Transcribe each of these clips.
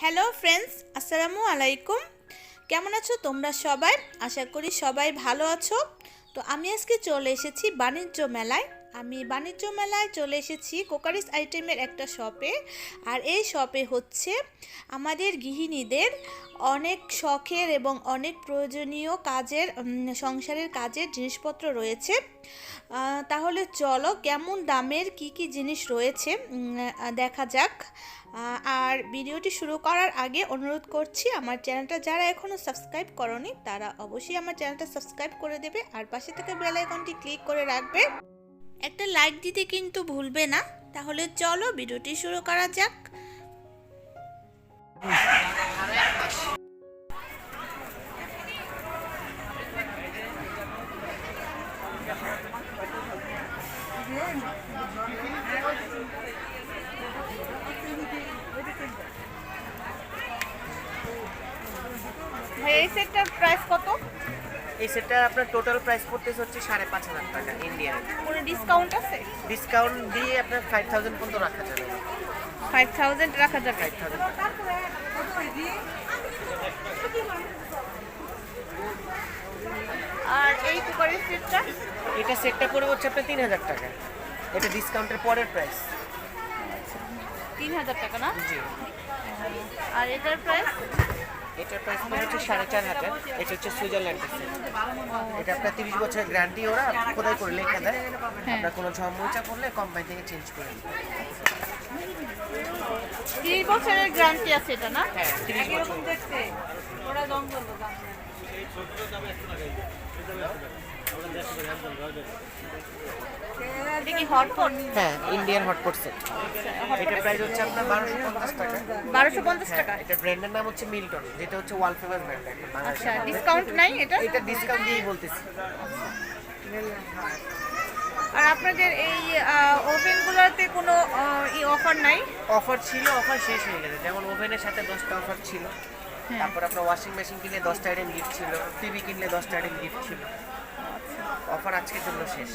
Hello friends, আসসালামু আলাইকুম। কেমন আছো তোমরা সবাই? আশা করি সবাই ভালো আছো। তো আমি আজকে চলে এসেছি বাণিজ্য মেলায়। আমি বাণিজ্য মেলায় চলে এসেছি কোকারিস আইটেমের একটা শপে। আর এই শপে হচ্ছে আমাদের গৃহিণীদের অনেক শখের এবং অনেক প্রয়োজনীয় কাজের সংসারের কাজের জিনিসপত্র রয়েছে। তাহলে চলো কেমন দামের কি কি জিনিস রয়েছে দেখা যাক। আর ভিডিওটি শুরু করার আগে অনুরোধ করছি আমার চ্যানেলটা যারা এখনও সাবস্ক্রাইব করনি, তারা অবশ্যই আমার চ্যানেলটা সাবস্ক্রাইব করে দেবে আর পাশে থেকে বেল আইকনটি ক্লিক করে রাখবে। একটা লাইক দিতে কিন্তু ভুলবে না। তাহলে চলো ভিডিওটি শুরু করা যাক। এই সেটটার প্রাইস কত? এই সেটটা আপনার টোটাল প্রাইস পড়তেছে হচ্ছে সাড়ে পাঁচ হাজার টাকা ইন্ডিয়ান কোনো ডিসকাউন্ট আছে? ডিসকাউন্ট দিয়ে আপনার ফাইভ থাউজেন্ড পর্যন্ত রাখা যাবে। ফাইভ থাউজেন্ড রাখা যাবে? ফাইভ থাউজেন্ড আর এই কুকারের সেটটা? এটা সেটটা পড়ে হচ্ছে আপনার তিন হাজার টাকা। এটা ডিসকাউন্টের পরের প্রাইস তিন হাজার টাকা না? জি। আর এটার প্রাইস এটার প্রাইস পড়ে হচ্ছে সাড়ে চার হাজার। এটা হচ্ছে সুইজারল্যান্ডের এটা আপনার তিরিশ বছরের গ্যারান্টি ওরা কোথায় করে লেখা দেয়। আপনার কোনো ঝমমুচা পড়লে কোম্পানি থেকে চেঞ্জ করে তিরিশ বছরের গ্যারান্টি আছে এটা না? হ্যাঁ তিরিশ বছর। এটা কি হটপট হ্যাঁ ইন্ডিয়ান হটপট সেট এটার প্রাইস হচ্ছে আপনার বারোশো পঞ্চাশ টাকা। বারোশো পঞ্চাশ হ্যাঁ, টাকা? এটা ব্র্যান্ডের নাম হচ্ছে মিল্টন যেটা হচ্ছে ওয়াল ব্র্যান্ড আচ্ছা ডিসকাউন্ট নাই এটা? এটা ডিসকাউন্ট দিয়েই বলতেছি। আর আপনাদের এই ওভেনগুলোতে কোনো অফার নাই? অফার ছিল অফার শেষ হয়ে গেছে। যেমন ওভেনের সাথে দশটা অফার ছিল। তারপর আপনার ওয়াশিং মেশিন কিনলে দশটা আইটেম গিফট ছিল টিভি কিনলে দশটা আইটেম গিফট ছিল। অফার আজকের জন্য শেষ।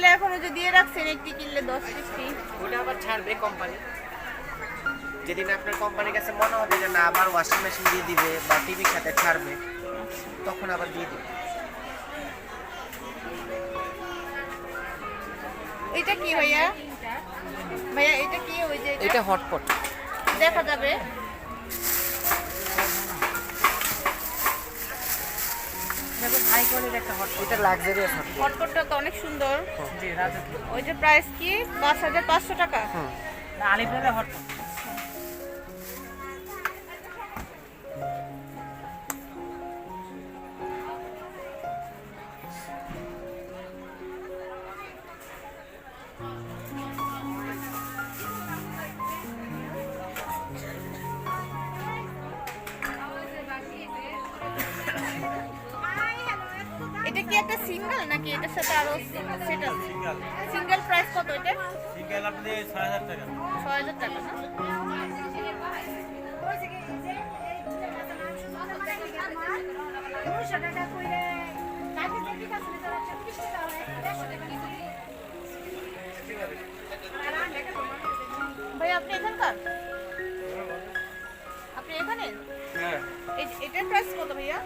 তাহলে এখন ওই যে দিয়ে রাখছেন একটি কিনলে দশ ফিফটি। ওটা আবার ছাড়বে কোম্পানি যেদিন আপনার কোম্পানির কাছে মনে হবে যে না আবার ওয়াশিং মেশিন দিয়ে দিবে বা টিভির সাথে ছাড়বে। তখন আবার দিয়ে দিবে। এটা কি ভাইয়া? ভাইয়া এটা কি ওই যে এটা? হটপট দেখা যাবে। হাই কোয়ালিটির একটা হট এটা লাক্সারিয়াস হট হটপটটা তো অনেক সুন্দর। জি রাজকীয় ওই যে প্রাইস কি? পাঁচ হাজার পাঁচশো টাকা। আলিপুরের আলিপুরে হটপট একটা সিঙ্গেল নাকি এটার সাথে আরও সেট আছে সিঙ্গেল প্রাইস কত এটা? সিঙ্গেল আপনি ছয় হাজার টাকা। ছয় হাজার টাকা না? ভাই আপনি এখানকার? আপনি এখানে? হ্যাঁ। এই এটার প্রাইস কত ভাইয়া?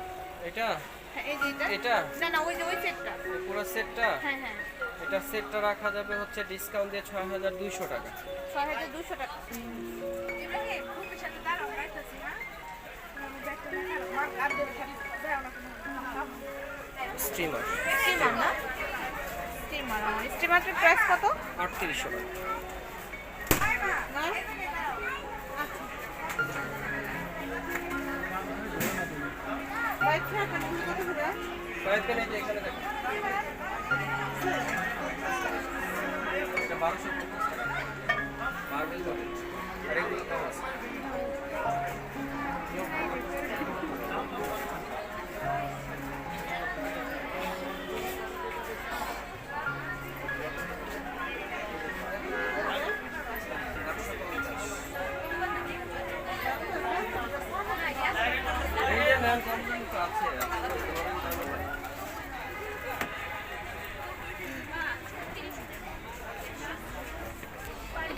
এটা হ্যাঁ এই যে এটা এটা? না না ওই যে ওই সেটটা। পুরো সেটটা? হ্যাঁ হ্যাঁ। এটা সেটটা রাখা যাবে হচ্ছে ডিসকাউন্ট দিয়ে ছয় হাজার দুইশো টাকা। ছয় হাজার দুশো টাকা স্ট্রিমার স্টিমার না। স্টিমার স্টিমারটার প্রাইস কত? আটত্রিশশো টাকা। বারোশো পঞ্চাশ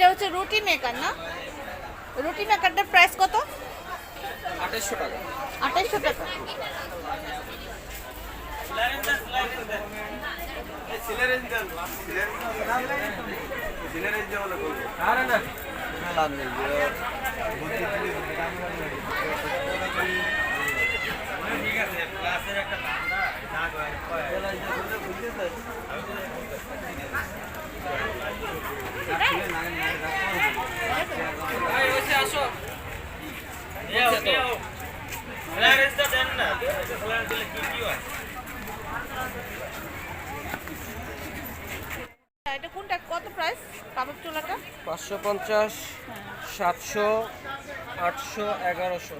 এটা হচ্ছে রুটি মেকার না? রুটি মেকারটার প্রাইস কত? আঠাশশো টাকা। আঠাইশশো টাকা। না এই, ওইসে আসো বলছে তো। এটা কোনটা? কত প্রাইস কাবাব চুলাটা? পাঁচশো পঞ্চাশ সাতশো আটশো এগারোশো।